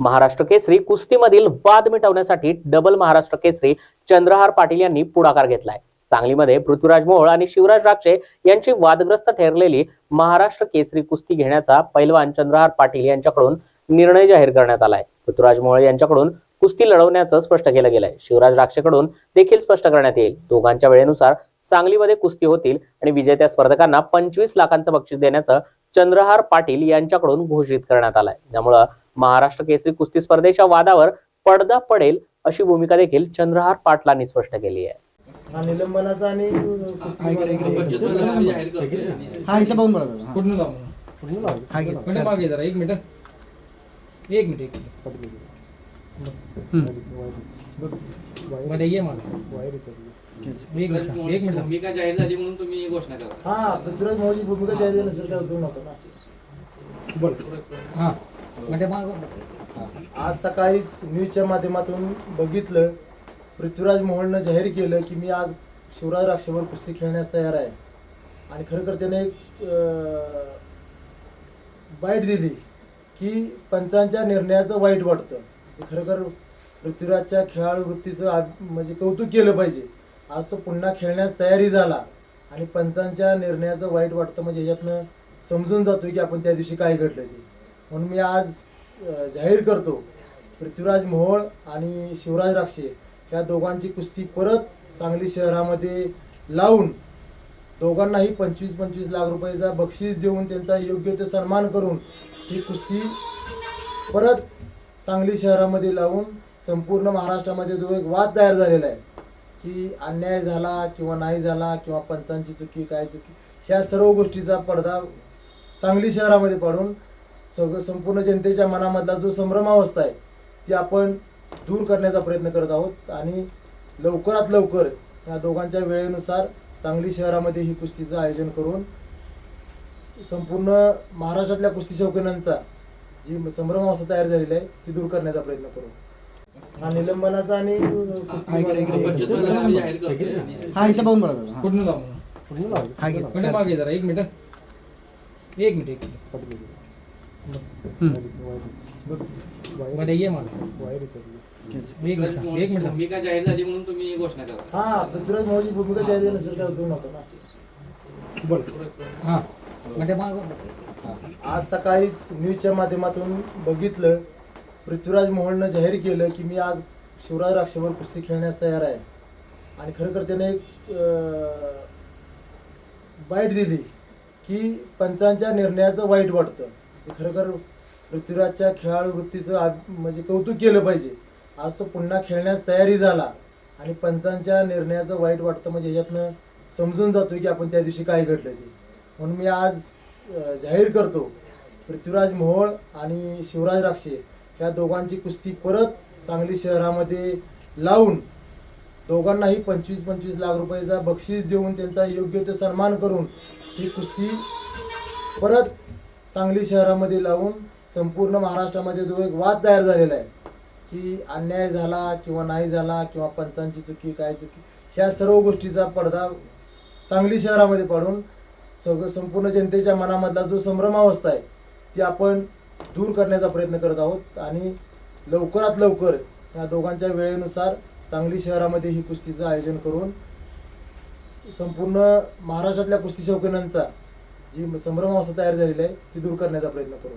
महाराष्ट्र केसरी कुस्तीमधील वाद मिटवण्यासाठी डबल महाराष्ट्र केसरी चंद्रहार पाटील यांनी पुढाकार घेतलाय. सांगलीमध्ये पृथ्वीराज मोहोळ आणि शिवराज राक्षे यांची वादग्रस्त ठरलेली महाराष्ट्र केसरी कुस्ती घेण्याचा पैलवान चंद्रहार पाटील यांच्याकडून निर्णय जाहीर करण्यात आलाय. पृथ्वीराज मोहोळ यांच्याकडून कुस्ती लढवण्याचं स्पष्ट केलं गेलंय. शिवराज राक्षेकडून देखील स्पष्ट करण्यात येईल. दोघांच्या वेळेनुसार सांगलीमध्ये कुस्ती होतील आणि विजेत्या स्पर्धकांना पंचवीस लाखांचं बक्षीस देण्याचं चंद्रहार पाटील यांच्याकडून घोषित करण्यात आलाय. त्यामुळं महाराष्ट्र केसरी कुस्ती स्पर्धेच्या वादावर पडदा पडेल अशी भूमिका देखील चंद्रहार पाटलांनी स्पष्ट केली आहे. हा निलंबनाचा आणि कुस्ती हा इथं बघून बोला दादा. कुठून लावून? हा. हा घे. म्हणजे मागे जरा? एक मिनिट. एक मिनिट एक मिनिट. मध्ये ये मला एक मिनिट एक मिनिट. भूमिका जाहीर झाली म्हणून तुम्ही घोषणा करा. हा पृथ्वीराज मोहची भूमिका जाहीर झाली नसेल काय उपयोग नव्हता ना. हा. म्हणजे आज सकाळीच न्यूजच्या माध्यमातून बघितलं पृथ्वीराज मोहोळनं जाहीर केलं की मी आज शिवराज राक्षेवर कुस्ती खेळण्यास तयार आहे. आणि खरं तर त्याने एक बाईट दिली की पंचांच्या निर्णयाचं वाईट वाटतं. हे पृथ्वीराजच्या खेळाडू वृत्तीचं म्हणजे कौतुक केलं पाहिजे. आज तो पुन्हा खेळण्यास तयारी झाला आणि पंचांच्या निर्णयाचं वाईट वाटतं म्हणजे ह्याच्यातनं समजून जातो की आपण त्या दिवशी काय घडलं ते. म्हणून मी आज जाहीर करतो पृथ्वीराज मोहोळ आणि शिवराज राक्षे या दोघांची कुस्ती परत सांगली शहरामध्ये लावून दोघांनाही पंचवीस पंचवीस लाख रुपयाचा बक्षीस देऊन त्यांचा योग्य तो सन्मान करून ही कुस्ती परत सांगली शहरामध्ये लावून संपूर्ण महाराष्ट्रामध्ये जो एक वाद तयार झालेला आहे की अन्याय झाला किंवा नाही झाला किंवा पंचांची चुकी काय चुकी ह्या सर्व गोष्टीचा पडदा सांगली शहरामध्ये पडून सगळं संपूर्ण जनतेच्या मनामधला जो संभ्रमावस्था आहे ती आपण दूर करण्याचा प्रयत्न करत आहोत. आणि लवकरात लवकर या दोघांच्या वेळेनुसार सांगली शहरामध्ये ही कुस्तीचं आयोजन करून संपूर्ण महाराष्ट्रातल्या कुस्ती शौकीनांचा जी संभ्रमावस्था तयार झालेली आहे ती दूर करण्याचा प्रयत्न करू. हा निलंबनाचा आणि हा हा इथं बघून दादा. कुठून लावून? एक मिनिट. एक मिनिट ये मला एक मिनिट एक मिनिट. भूमिका जाहीर झाली म्हणून तुम्ही घोषणा करा हा पृथ्वीराज मोहची भूमिका जाहीर झाली असेल काय उपयोग नव्हता ना. म्हणजे आज सकाळीच न्यूजच्या माध्यमातून बघितलं पृथ्वीराज मोहोळनं जाहीर केलं की मी आज शिवराज राक्षेवर कुस्ती खेळण्यास तयार आहे. आणि खरं तर त्याने एक अं, बाईट दिली की पंचांच्या निर्णयाचं वाईट वाटतं. हे खरोखर पृथ्वीराजच्या खेळाडू वृत्तीचं आ- म्हणजे कौतुक केलं पाहिजे. आज तो पुन्हा खेळण्यास तयारी झाला. आणि पंचांच्या निर्णयाचं वाईट वाटतं म्हणजे ह्याच्यातनं समजून जातोय की आपण त्या दिवशी काय घडलं ते. म्हणून मी आज जाहीर करतो पृथ्वीराज मोहोळ आणि शिवराज राक्षे या दोघांची कुस्ती परत सांगली शहरामध्ये लावून दोघांनाही पंचवीस पंचवीस लाख रुपयाचा बक्षीस देऊन त्यांचा योग्य तो सन्मान करून ही कुस्ती परत सांगली शहरामध्ये लावून संपूर्ण महाराष्ट्रामध्ये जो एक वाद तयार झालेला आहे. की अन्याय झाला किंवा नाही झाला किंवा पंचांची चुकी काय चुकी ह्या सर्व गोष्टीचा पडदा सांगली शहरामध्ये पडून सगळं संपूर्ण जनतेच्या मनामधला जो संभ्रमावस्था आहे ती आपण दूर करण्याचा प्रयत्न करत आहोत. आणि लवकरात लवकर या दोघांच्या वेळेनुसार सांगली शहरामध्ये ही कुस्तीचं आयोजन करून संपूर्ण महाराष्ट्रातल्या कुस्ती शौकीनांचा जी संभ्रमावस्था तयार झालेली आहे ती दूर करण्याचा प्रयत्न करू.